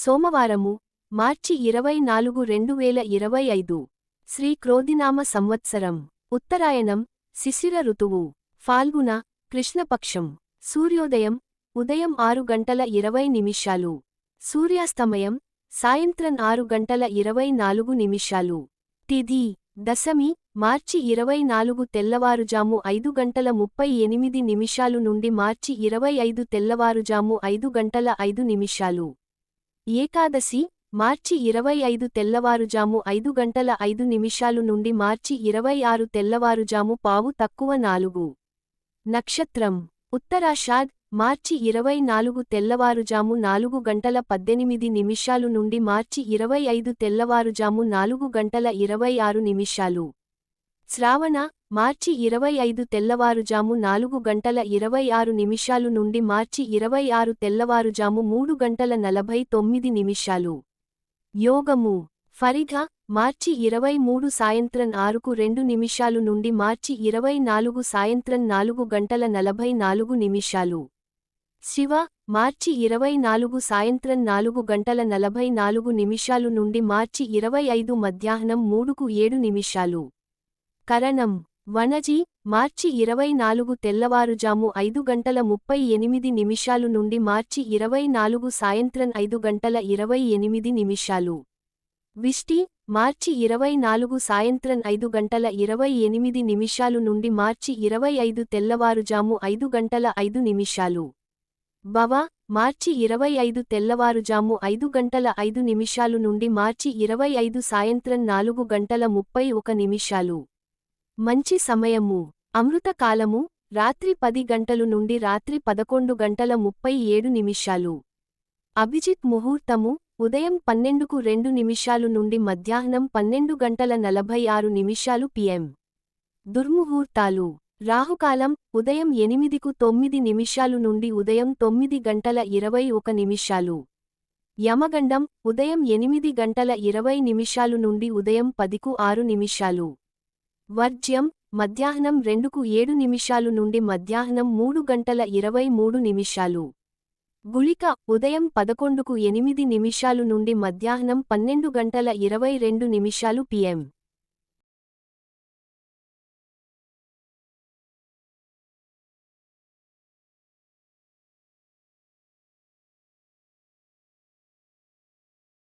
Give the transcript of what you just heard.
సోమవారము మార్చి ఇరవై నాలుగు రెండు వేల ఇరవై ఐదు. శ్రీ క్రోధినామ సంవత్సరం. ఉత్తరాయణం శిశిర ఋతువు. ఫాల్గుణ కృష్ణపక్షం. సూర్యోదయం ఉదయం ఆరు గంటల ఇరవై నిమిషాలు. సూర్యాస్తమయం సాయంత్రం ఆరు గంటల ఇరవై నాలుగు నిమిషాలు. తిథి దశమి మార్చి ఇరవై నాలుగు తెల్లవారుజాము ఐదు గంటల ముప్పై ఎనిమిది నిమిషాలు నుండి మార్చి ఇరవై ఐదు తెల్లవారుజాము ఐదు గంటల ఐదు నిమిషాలు. ఏకాదశి మార్చి ఇరవై ఐదు తెల్లవారుజాము ఐదు గంటల ఐదు నిమిషాలు నుండి మార్చి ఇరవై ఆరు తెల్లవారుజాము పావు తక్కువ నాలుగు. నక్షత్రం ఉత్తరాషాద్ మార్చి ఇరవై నాలుగు తెల్లవారుజాము నాలుగు గంటల పద్దెనిమిది నిమిషాలు నుండి మార్చి ఇరవై ఐదు తెల్లవారుజాము నాలుగు గంటల ఇరవై ఆరు నిమిషాలు. శ్రావణ మార్చి ఇరవై ఐదు తెల్లవారుజాము నాలుగు గంటల ఇరవై ఆరు నిమిషాలు నుండి మార్చి ఇరవై ఆరు తెల్లవారుజాము మూడు గంటల నలభై తొమ్మిది నిమిషాలు. యోగము. ఫరిఘ మార్చి ఇరవై మూడు సాయంత్రం ఆరుకు రెండు నిమిషాలు నుండి మార్చి ఇరవై నాలుగు సాయంత్రం నాలుగు గంటల నలభై నాలుగు నిమిషాలు. శివ మార్చి ఇరవై నాలుగు సాయంత్రం నాలుగు గంటల నలభై నాలుగు నిమిషాలు నుండి మార్చి ఇరవై ఐదు మధ్యాహ్నం మూడుకు ఏడు నిమిషాలు. కరణం వనజి మార్చి ఇరవై నాలుగు తెల్లవారుజాము ఐదు గంటల ముప్పై ఎనిమిది నిమిషాలు నుండి మార్చి ఇరవై నాలుగు సాయంత్రం ఐదు గంటల ఇరవై ఎనిమిది నిమిషాలు. విష్టి మార్చి ఇరవై నాలుగు సాయంత్రం ఐదు గంటల ఇరవై ఎనిమిది నిమిషాలు నుండి మార్చి ఇరవై ఐదు తెల్లవారుజాము ఐదు గంటల ఐదు నిమిషాలు. భవ మార్చి ఇరవై ఐదు తెల్లవారుజాము ఐదు గంటల ఐదు నిమిషాలు నుండి మార్చి ఇరవై ఐదు సాయంత్రం నాలుగు గంటల ముప్పై ఒక నిమిషాలు. మంచి సమయము. అమృతకాలము రాత్రి పది గంటలు నుండి రాత్రి పదకొండు గంటల ముప్పై ఏడు నిమిషాలు. అభిజిత్ ముహూర్తము ఉదయం పన్నెండుకు రెండు నిమిషాలు నుండి మధ్యాహ్నం పన్నెండు గంటల నలభై ఆరు నిమిషాలు పిఎం దుర్ముహూర్తాలు. రాహుకాలం ఉదయం ఎనిమిదికు తొమ్మిది నిమిషాలు నుండి ఉదయం తొమ్మిది గంటల ఇరవై ఒక నిమిషాలు. యమగండం ఉదయం ఎనిమిది గంటల ఇరవై నిమిషాలు నుండి ఉదయం పదికు ఆరు నిమిషాలు. వర్జ్యం మధ్యాహ్నం రెండుకు ఏడు నిమిషాలు నుండి మధ్యాహ్నం మూడు గంటల ఇరవై మూడు నిమిషాలు. గుళిక ఉదయం పదకొండుకు ఎనిమిది నిమిషాలు నుండి మధ్యాహ్నం పన్నెండు గంటల ఇరవై రెండు నిమిషాలు పిఎం